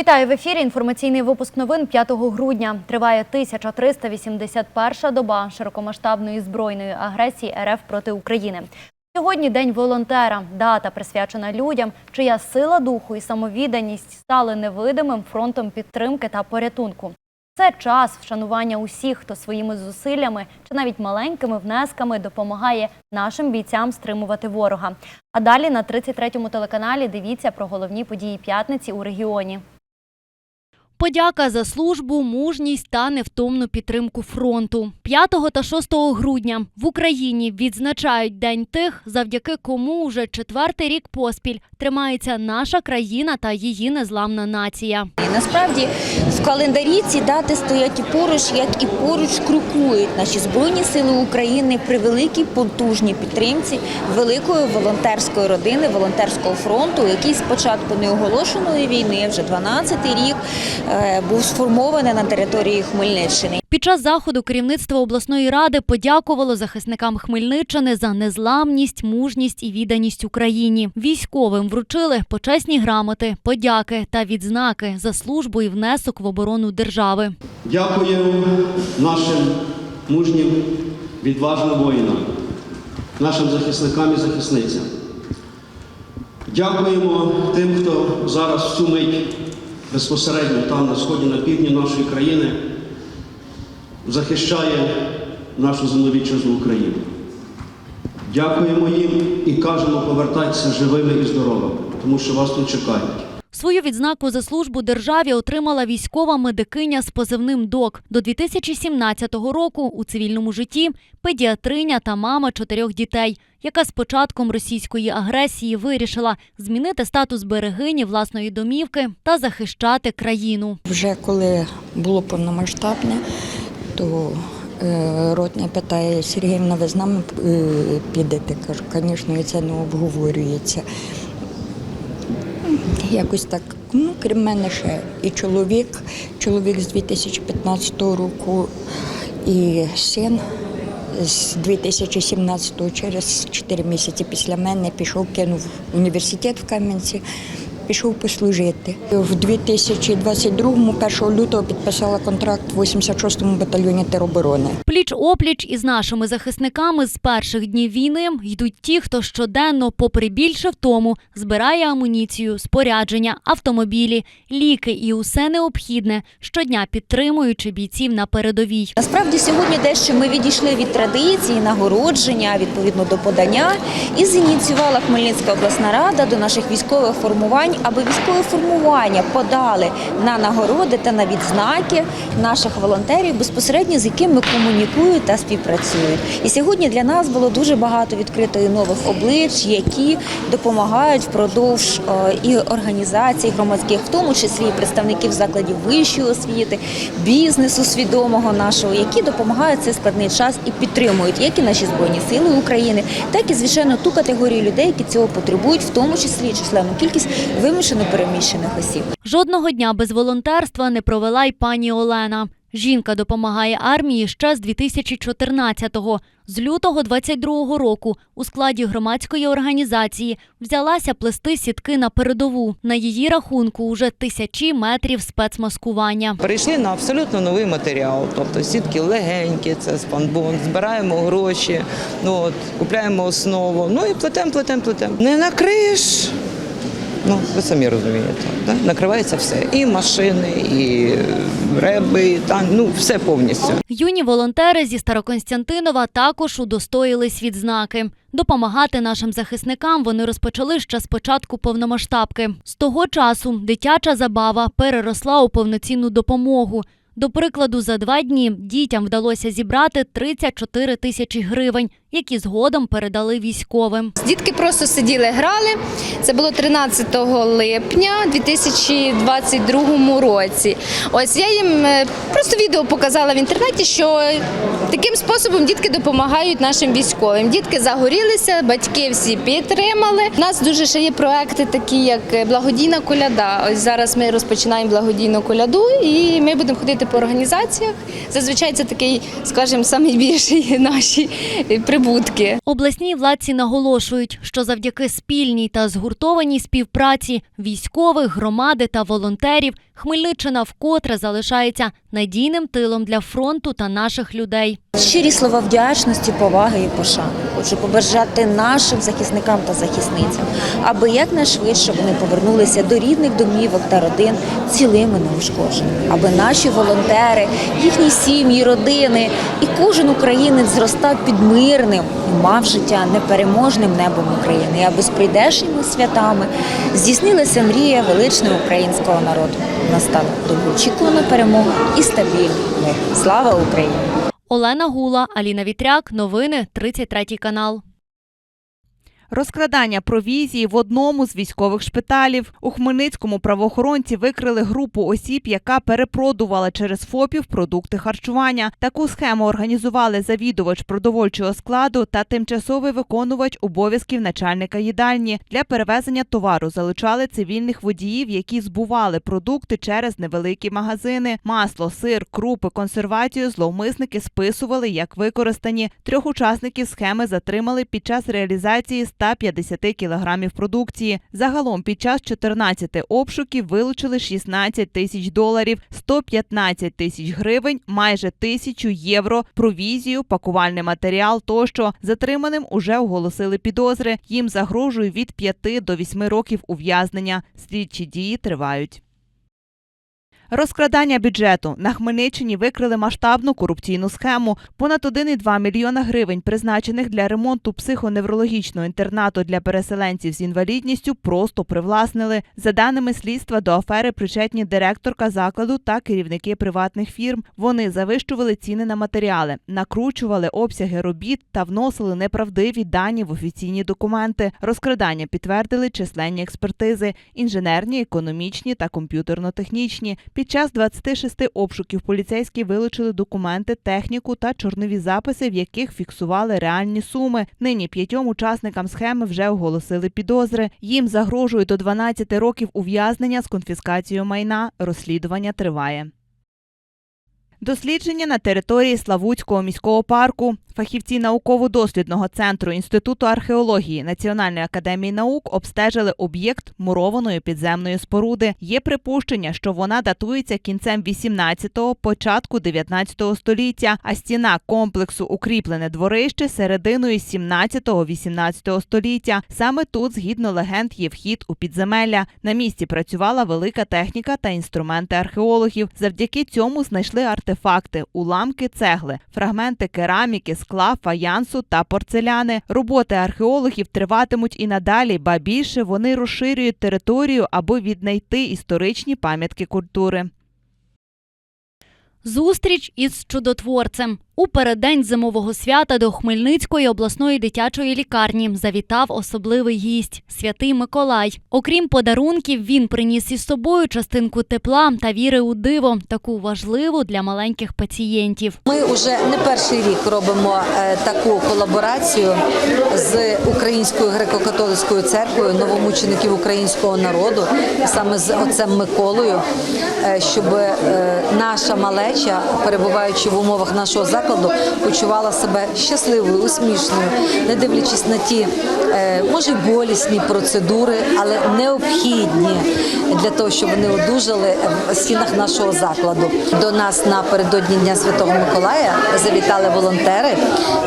Вітаю в ефірі. Інформаційний випуск новин 5 грудня. Триває 1381 доба широкомасштабної збройної агресії РФ проти України. Сьогодні день волонтера. Дата присвячена людям, чия сила духу і самовідданість стали невидимим фронтом підтримки та порятунку. Це час вшанування усіх, хто своїми зусиллями чи навіть маленькими внесками допомагає нашим бійцям стримувати ворога. А далі на 33-му телеканалі дивіться про головні події п'ятниці у регіоні. Подяка за службу, мужність та невтомну підтримку фронту. 5 та 6 грудня в Україні відзначають День тих, завдяки кому уже четвертий рік поспіль тримається наша країна та її незламна нація. Насправді в календарі ці дати стоять і поруч, як і поруч крокують наші збройні сили України при великій потужній підтримці великої волонтерської родини, волонтерського фронту, який з початку неоголошеної війни, вже 12-й рік, був сформований на території Хмельниччини. Під час заходу керівництво обласної ради подякувало захисникам Хмельниччини за незламність, мужність і відданість Україні. Військовим вручили почесні грамоти, подяки та відзнаки за службу і внесок в оборону держави. Дякуємо нашим мужнім, відважним воїнам, нашим захисникам і захисницям. Дякуємо тим, хто зараз в цю мить безпосередньо там на сході, на півдні нашої країни захищає нашу земновітчизну Україну. Дякуємо їм і кажемо повертайтеся живими і здоровими, тому що вас тут чекають. Свою відзнаку за службу державі отримала військова медикиня з позивним ДОК. До 2017 року у цивільному житті педіатриня та мама чотирьох дітей, яка з початком російської агресії вирішила змінити статус берегині власної домівки та захищати країну. Вже коли було повномасштабне, то е, ротний питає Сергіївна, ви з нами е, підете? Кажу, звісно, це не обговорюється. Якось так, ну, крім мене ще і чоловік, чоловік з 2015 року, і син з 2017 через 4 місяці після мене пішов, кинув університет в Кам'янці, пішов послужити. В 2022-му, 1 лютого, підписала контракт в 86-му батальйоні тероборони. Пліч опліч із нашими захисниками з перших днів війни йдуть ті, хто щоденно, попри більше втому, збирає амуніцію, спорядження, автомобілі, ліки і усе необхідне, щодня підтримуючи бійців на передовій. Насправді сьогодні дещо ми відійшли від традиції, нагородження відповідно до подання і зініціювала Хмельницька обласна рада до наших військових формувань, аби військові формування подали на нагороди та на відзнаки наших волонтерів, безпосередньо з якими комунікують та співпрацюють. І сьогодні для нас було дуже багато відкрито і нових облич, які допомагають впродовж е, і організацій громадських, в тому числі і представників закладів вищої освіти, бізнесу свідомого нашого, які допомагають цей складний час і підтримують як і наші збройні сили України, так і звичайно ту категорію людей, які цього потребують, в тому числі численну кількість вимушено переміщених осіб. Жодного дня без волонтерства не провела й пані Олена. Жінка допомагає армії ще з 2014-го. З лютого 22-го року у складі громадської організації взялася плести сітки на передову. На її рахунку уже тисячі метрів спецмаскування. Перейшли на абсолютно новий матеріал, тобто сітки легенькі, це спанбон, збираємо гроші, ну от купляємо основу, ну і плетемо, плетемо, плетемо. Не накриєш. Ну, ви самі розумієте, да? накривається все. І машини, і реби, і танк, ну все повністю. Юні волонтери зі Староконстянтинова також удостоїлись відзнаки. Допомагати нашим захисникам вони розпочали ще з початку повномасштабки. З того часу дитяча забава переросла у повноцінну допомогу. До прикладу, за два дні дітям вдалося зібрати 34 тисячі гривень, які згодом передали військовим. Дітки просто сиділи, грали. Це було 13 липня 2022 році. Ось я їм е, просто відео показала в інтернеті, що таким способом дітки допомагають нашим військовим. Дітки загорілися, батьки всі підтримали. У нас дуже ще є проекти, такі як благодійна коляда. Ось зараз ми розпочинаємо благодійну коляду, і ми будемо ходити по організаціях. Зазвичай це такий, скажімо, найбільший наші прибутки прибутки. Обласні владці наголошують, що завдяки спільній та згуртованій співпраці військових, громади та волонтерів Хмельниччина вкотре залишається надійним тилом для фронту та наших людей. Щирі слова вдячності, поваги і пошани. Хочу побажати нашим захисникам та захисницям, аби якнайшвидше вони повернулися до рідних домівок та родин цілими неушкодженими, аби наші волонтери, їхні сім'ї, родини і кожен українець зростав під мирним і мав життя непереможним небом України, аби з прийдешніми святами здійснилася мрія величного українського народу. Настала довгоочікувана перемога і стабільний. Слава Україні! Олена Гула, Аліна Вітряк. Новини 33 канал. Розкрадання провізії в одному з військових шпиталів. У Хмельницькому правоохоронці викрили групу осіб, яка перепродувала через ФОПів продукти харчування. Таку схему організували завідувач продовольчого складу та тимчасовий виконувач обов'язків начальника їдальні. Для перевезення товару залучали цивільних водіїв, які збували продукти через невеликі магазини. Масло, сир, крупи, консервацію зловмисники списували як використані. Трьох учасників схеми затримали під час реалізації 150 кілограмів продукції. Загалом під час 14 обшуків вилучили 16 тисяч доларів, 115 тисяч гривень, майже тисячу євро, провізію, пакувальний матеріал тощо. Затриманим уже оголосили підозри. Їм загрожує від 5 до 8 років ув'язнення. Слідчі дії тривають. Розкрадання бюджету на Хмельниччині викрили масштабну корупційну схему. Понад 1,2 мільйона гривень, призначених для ремонту психоневрологічного інтернату для переселенців з інвалідністю, просто привласнили. За даними слідства, до афери причетні директорка закладу та керівники приватних фірм. Вони завищували ціни на матеріали, накручували обсяги робіт та вносили неправдиві дані в офіційні документи. Розкрадання підтвердили численні експертизи інженерні, економічні та комп'ютерно-технічні. Під час 26 обшуків поліцейські вилучили документи, техніку та чорнові записи, в яких фіксували реальні суми. Нині п'ятьом учасникам схеми вже оголосили підозри. Їм загрожує до 12 років ув'язнення з конфіскацією майна. Розслідування триває. Дослідження на території Славутського міського парку. Фахівці науково-дослідного центру Інституту археології Національної академії наук обстежили об'єкт мурованої підземної споруди. Є припущення, що вона датується кінцем 18-го, початку 19-го століття, а стіна комплексу укріплене дворище серединою 17-18 століття. Саме тут, згідно легенд, є вхід у підземелля. На місці працювала велика техніка та інструменти археологів. Завдяки цьому знайшли артефакти, уламки цегли, фрагменти кераміки, скла, фаянсу та порцеляни. Роботи археологів триватимуть і надалі, ба більше вони розширюють територію, аби віднайти історичні пам'ятки культури. Зустріч із чудотворцем. У переддень зимового свята до Хмельницької обласної дитячої лікарні завітав особливий гість святий Миколай. Окрім подарунків, він приніс із собою частинку тепла та віри у диво, таку важливу для маленьких пацієнтів. Ми вже не перший рік робимо е, таку колаборацію з Українською греко-католицькою церквою новомучеників українського народу, саме з отцем Миколою, е, щоб е, наша малеча, перебуваючи в умовах нашого закладу, почувала себе щасливою, усмішною, не дивлячись на ті, е, може, болісні процедури, але необхідні для того, щоб вони одужали в стінах нашого закладу. До нас напередодні Дня Святого Миколая завітали волонтери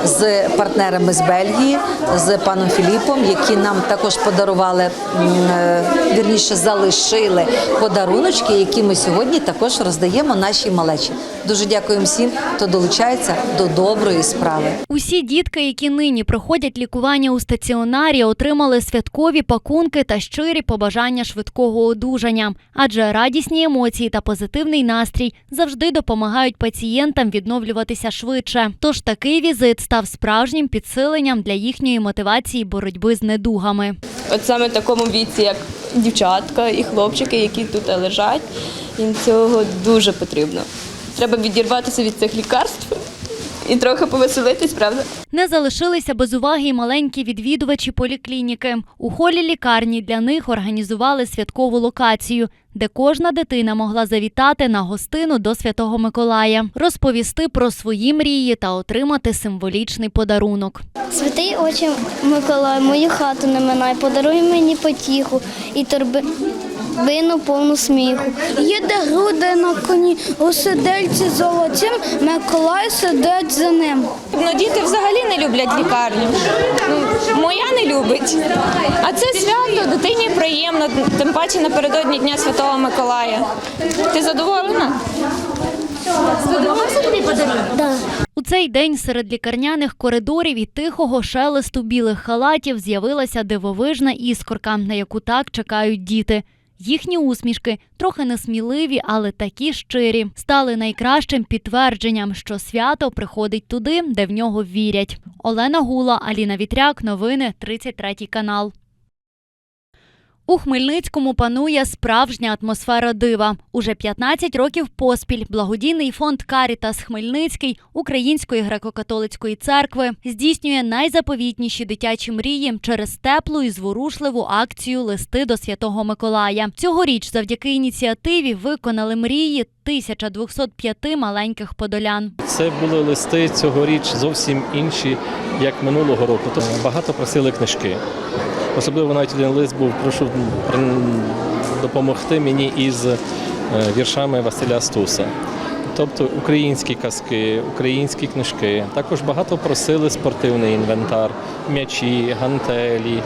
з партнерами з Бельгії, з паном Філіпом, які нам також подарували, е, вірніше залишили подаруночки, які ми сьогодні також роздаємо нашій малечі. Дуже дякуємо всім, хто долучається до доброї справи. Усі дітки, які нині проходять лікування у стаціонарі, отримали святкові пакунки та щирі побажання швидкого одужання. Адже радісні емоції та позитивний настрій завжди допомагають пацієнтам відновлюватися швидше. Тож такий візит став справжнім підсиленням для їхньої мотивації боротьби з недугами. От саме в такому віці, як дівчатка і хлопчики, які тут лежать, їм цього дуже потрібно. Треба відірватися від цих лікарств і трохи повеселитись, правда? Не залишилися без уваги й маленькі відвідувачі поліклініки. У холі лікарні для них організували святкову локацію. де кожна дитина могла завітати на гостину до Святого Миколая, розповісти про свої мрії та отримати символічний подарунок. Святий Отче Миколай, мою хату не минай, подаруй мені потіху і торбину повну сміху. Їде груди на коні, у сидельці золотім, Миколай сидить за ним. Ну, діти взагалі не люблять лікарню. Ну, моя не любить. А це свято дитині приємно, тим паче напередодні Дня Святого Миколая. Ти задоволена? У цей день серед лікарняних коридорів і тихого шелесту білих халатів з'явилася дивовижна іскорка, на яку так чекають діти. Їхні усмішки, трохи несміливі, але такі щирі, стали найкращим підтвердженням, що свято приходить туди, де в нього вірять. Олена Гула, Аліна Вітряк, новини 33 канал. У Хмельницькому панує справжня атмосфера дива. Уже 15 років поспіль благодійний фонд Карітас Хмельницький Української греко-католицької церкви здійснює найзаповітніші дитячі мрії через теплу і зворушливу акцію Листи до Святого Миколая. Цьогоріч завдяки ініціативі виконали мрії 1205 маленьких подолян. Це були листи цьогоріч зовсім інші, як минулого року. Тобто багато просили книжки. Особливо навіть один лист був, прошу допомогти мені із е, віршами Василя Стуса. Тобто українські казки, українські книжки. Також багато просили спортивний інвентар, м'ячі, гантелі.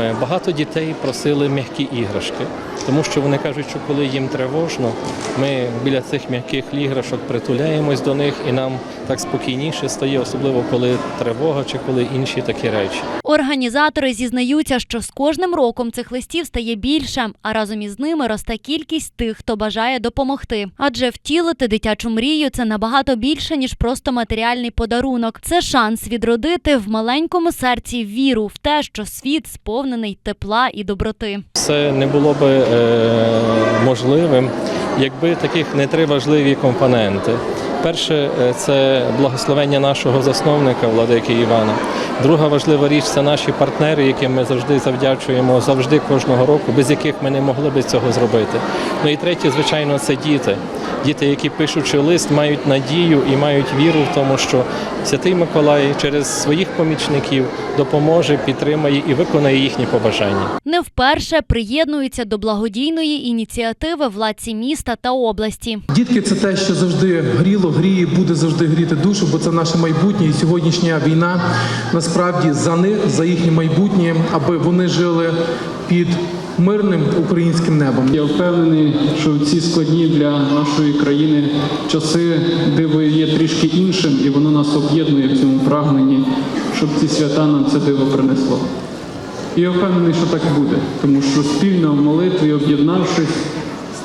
Е, Багато дітей просили м'які іграшки, тому що вони кажуть, що коли їм тривожно, ми біля цих м'яких іграшок притуляємось до них і нам так спокійніше стає, особливо коли тривога чи коли інші такі речі. Організатори зізнаються, що з кожним роком цих листів стає більше, а разом із ними росте кількість тих, хто бажає допомогти. Адже втілити дитячу мрію це набагато більше ніж просто матеріальний подарунок. Це шанс відродити в маленькому серці віру в те, що світ сповнений тепла і доброти. Це не було би е, можливим, якби таких не три важливі компоненти. Перше е, це благословення нашого засновника владики Івана. Друга важлива річ це наші партнери, яким ми завжди завдячуємо завжди кожного року, без яких ми не могли би цього зробити. Ну і третє, звичайно, це діти. Діти, які пишучи лист, мають надію і мають віру в тому, що Святий Миколай через своїх помічників допоможе, підтримає і виконає їхні побажання. Не вперше приєднуються до благодійної ініціативи владці міста та області. Дітки це те, що завжди гріло, гріє, буде завжди гріти душу, бо це наше майбутнє. І сьогоднішня війна насправді за них, за їхнє майбутнє, аби вони жили під мирним українським небом. Я впевнений, що в ці складні для нашої країни часи диво є трішки іншим, і воно нас об'єднує в цьому прагненні, щоб ці свята нам це диво принесло. І я впевнений, що так буде, тому що спільно в молитві, об'єднавшись,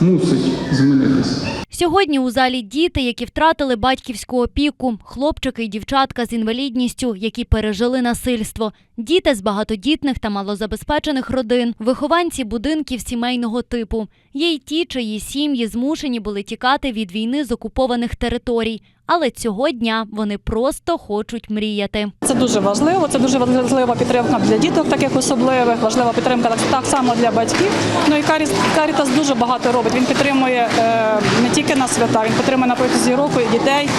мусить змінитися. Сьогодні у залі діти, які втратили батьківську опіку, хлопчики і дівчатка з інвалідністю, які пережили насильство, діти з багатодітних та малозабезпечених родин, вихованці будинків сімейного типу. Є й ті, чиї сім'ї змушені були тікати від війни з окупованих територій. Але цього дня вони просто хочуть мріяти. Це дуже важливо. Це дуже важлива підтримка для діток, таких особливих. Важлива підтримка так, так само для батьків. Ну і Каріс Карітас дуже багато робить. Він підтримує е, не тільки на свята, він підтримує на протязі року і дітей.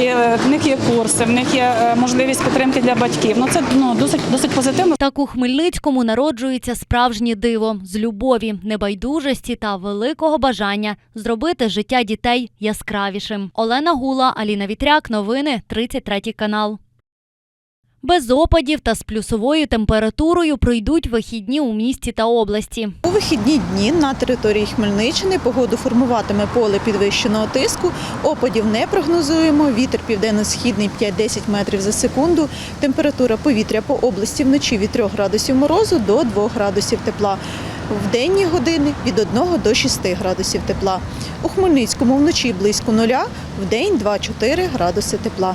І е, в них є курси, в них є е, можливість підтримки для батьків. Ну це ну досить досить позитивно. Так у Хмельницькому народжується справжнє диво з любові, небайдужості та великого бажання зробити життя дітей яскравішим. Олена Гула, Аліна Вітряк, новини 33 канал. Без опадів та з плюсовою температурою пройдуть вихідні у місті та області. У вихідні дні на території Хмельниччини погоду формуватиме поле підвищеного тиску. Опадів не прогнозуємо. Вітер південно-східний 5-10 метрів за секунду. Температура повітря по області вночі від 3 градусів морозу до 2 градусів тепла. В денні години від 1 до 6 градусів тепла. У Хмельницькому вночі близько нуля, в день 2-4 градуси тепла.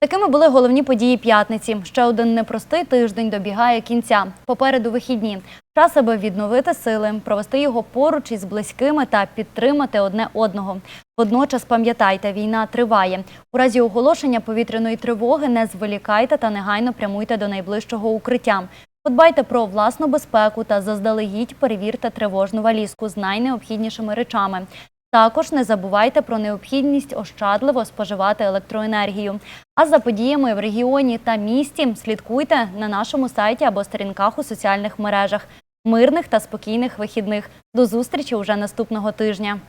Такими були головні події п'ятниці. Ще один непростий тиждень добігає кінця. Попереду вихідні. Час, аби відновити сили, провести його поруч із близькими та підтримати одне одного. Водночас пам'ятайте, війна триває. У разі оголошення повітряної тривоги не зволікайте та негайно прямуйте до найближчого укриття. Подбайте про власну безпеку та заздалегідь перевірте тривожну валізку з найнеобхіднішими речами. Також не забувайте про необхідність ощадливо споживати електроенергію. А за подіями в регіоні та місті слідкуйте на нашому сайті або сторінках у соціальних мережах. Мирних та спокійних вихідних. До зустрічі уже наступного тижня.